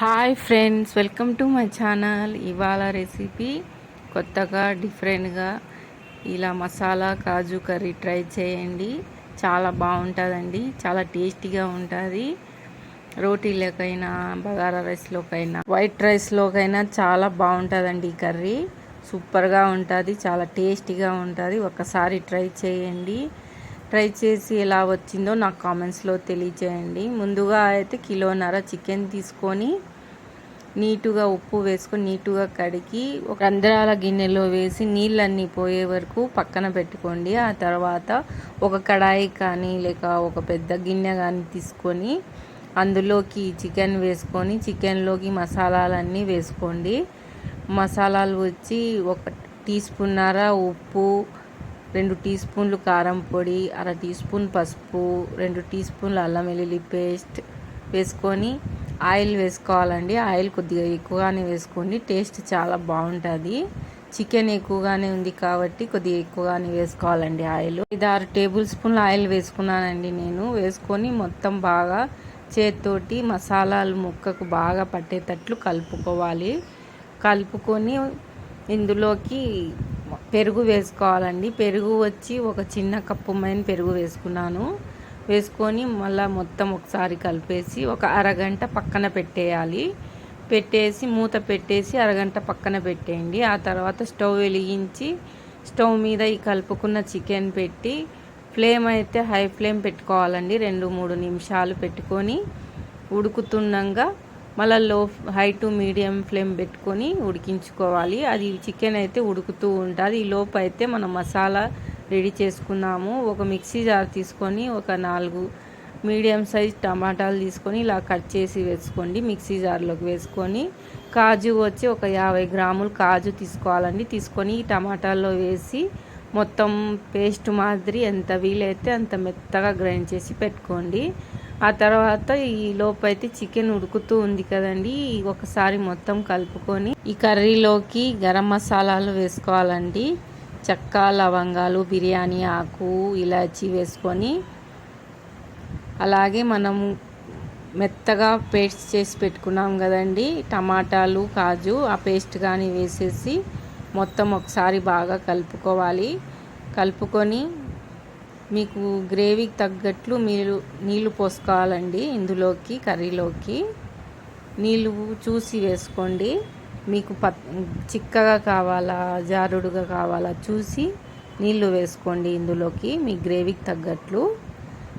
Hi friends welcome to my channel ఇవాళ recipe కొత్తగా డిఫరెంట్గా ఇలా మసాలా కాజు కర్రీ ట్రై చేయండి. చాలా బాగుంటుందండి చాలా టేస్టీగా ఉంటుంది. రోటీలకైనా బగారా రైస్లోకైనా వైట్ రైస్లోకైనా చాలా బాగుంటుందండి ఈ కర్రీ. సూపర్గా ఉంటుంది చాలా టేస్టీగా ఉంటుంది. ఒకసారి ట్రై చేయండి. ట్రై చేసి ఎలా వచ్చిందో నాకు కామెంట్స్లో తెలియజేయండి. ముందుగా అయితే కిలోన్నర చికెన్ తీసుకొని నీటుగా ఉప్పు వేసుకొని నీటుగా కడిగి ఒక రంధ్రాల గిన్నెలో వేసి నీళ్ళన్నీ పోయే వరకు పక్కన పెట్టుకోండి. ఆ తర్వాత ఒక కడాయి కానీ లేక ఒక పెద్ద గిన్నె కానీ తీసుకొని అందులోకి చికెన్ వేసుకొని చికెన్లోకి మసాలాలన్నీ వేసుకోండి. మసాలాలు వచ్చి ఒక టీ స్పూన్నర ఉప్పు రెండు టీ స్పూన్లు కారం పొడి అర టీ స్పూన్ పసుపు రెండు టీ స్పూన్లు అల్లం వెల్లుల్లి పేస్ట్ వేసుకొని ఆయిల్ వేసుకోవాలండి. ఆయిల్ కొద్దిగా ఎక్కువగానే వేసుకోండి. టేస్ట్ చాలా బాగుంటుంది. చికెన్ ఎక్కువగానే ఉంది కాబట్టి కొద్దిగా ఎక్కువగానే వేసుకోవాలండి ఆయిల్. ఇది ఆరు టేబుల్ స్పూన్లు ఆయిల్ వేసుకున్నానండి నేను. వేసుకొని మొత్తం బాగా చేతితోటి మసాలాలు ముక్కకు బాగా పట్టేటట్లు కలుపుకోవాలి. కలుపుకొని ఇందులోకి పెరుగు వేసుకోవాలండి. పెరుగు వచ్చి ఒక చిన్న కప్పు మైన పెరుగు వేసుకున్నాను. వేసుకొని మళ్ళీ మొత్తం ఒకసారి కలిపేసి ఒక అరగంట పక్కన పెట్టేయాలి. పెట్టేసి మూత పెట్టేసి అరగంట పక్కన పెట్టేయండి. ఆ తర్వాత స్టవ్ వెలిగించి స్టవ్ మీద ఈ కలుపుకున్న చికెన్ పెట్టి ఫ్లేమ్ అయితే హై ఫ్లేమ్ పెట్టుకోవాలండి. రెండు మూడు నిమిషాలు పెట్టుకొని ఉడుకుతుండగా మళ్ళీ లో హై టు మీడియం ఫ్లేమ్ పెట్టుకొని ఉడికించుకోవాలి. అది చికెన్ అయితే ఉడుకుతూ ఉంటుంది. ఈ లోపు అయితే మనం మసాలా రెడీ చేసుకున్నాము. ఒక మిక్సీ జార్ తీసుకొని ఒక నాలుగు మీడియం సైజ్ టమాటాలు తీసుకొని ఇలా కట్ చేసి వేసుకోండి. మిక్సీ జార్లోకి వేసుకొని కాజు వచ్చి ఒక యాభై గ్రాములు కాజు తీసుకోవాలండి. తీసుకొని ఈ టమాటాల్లో వేసి మొత్తం పేస్ట్ మాదిరి ఎంత వీలైతే అంత మెత్తగా గ్రైండ్ చేసి పెట్టుకోండి. ఆ తర్వాత ఈ లోపైతే చికెన్ ఉడుకుతూ ఉంది కదండి. ఒకసారి మొత్తం కలుపుకొని ఈ కర్రీలోకి గరం మసాలాలు వేసుకోవాలండి. చెక్క లవంగాలు బిర్యానీ ఆకు ఇలాచి వేసుకొని అలాగే మనం మెత్తగా పేస్ట్ చేసి పెట్టుకున్నాం కదండి. టమాటాలు కాజు ఆ పేస్ట్ కానీ వేసేసి మొత్తం ఒకసారి బాగా కలుపుకోవాలి. కలుపుకొని మీకు గ్రేవీకి తగ్గట్లు మీరు నీళ్ళు పోసుకోవాలండి ఇందులోకి కర్రీలోకి. నీళ్ళు చూసి వేసుకోండి. మీకు ప చిక్కగా కావాలా జారుడుగా కావాలా చూసి నీళ్ళు వేసుకోండి ఇందులోకి మీ గ్రేవీకి తగ్గట్లు.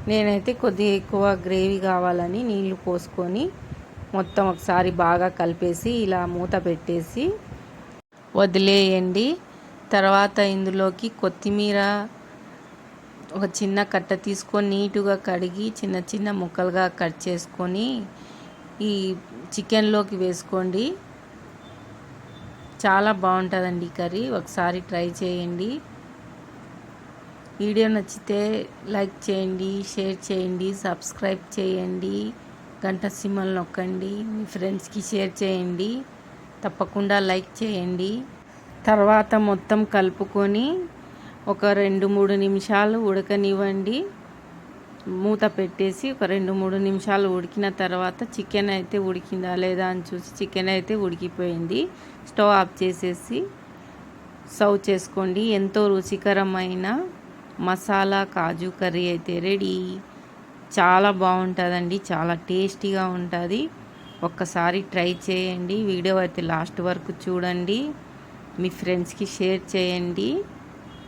నేనైతే కొద్దిగా ఎక్కువ గ్రేవీ కావాలని నీళ్ళు పోసుకొని మొత్తం ఒకసారి బాగా కలిపేసి ఇలా మూత పెట్టేసి వదిలేయండి. తర్వాత ఇందులోకి కొత్తిమీర ఒక చిన్న కట్ట తీసుకొని నీటుగా కడిగి చిన్న చిన్న ముక్కలుగా కట్ చేసుకొని ఈ చికెన్లోకి వేసుకోండి. చాలా బాగుంటుందండి కర్రీ. ఒకసారి ట్రై చేయండి. వీడియో నచ్చితే లైక్ చేయండి షేర్ చేయండి సబ్స్క్రైబ్ చేయండి గంట సిమ్మలు నొక్కండి మీ ఫ్రెండ్స్కి షేర్ చేయండి. తప్పకుండా లైక్ చేయండి. తర్వాత మొత్తం కలుపుకొని ఒక రెండు మూడు నిమిషాలు ఉడకనివ్వండి. మూత పెట్టేసి ఒక రెండు మూడు నిమిషాలు ఉడికిన తర్వాత చికెన్ అయితే ఉడికిందా లేదా అని చూసి చికెన్ అయితే ఉడికిపోయింది. స్టవ్ ఆఫ్ చేసేసి సర్వ్ చేసుకోండి. ఎంతో రుచికరమైన మసాలా కాజు కర్రీ అయితే రెడీ. చాలా బాగుంటుందండి. చాలా టేస్టీగా ఉంటుంది. ఒక్కసారి ట్రై చేయండి. వీడియో అయితే లాస్ట్ వరకు చూడండి. మీ ఫ్రెండ్స్కి షేర్ చేయండి.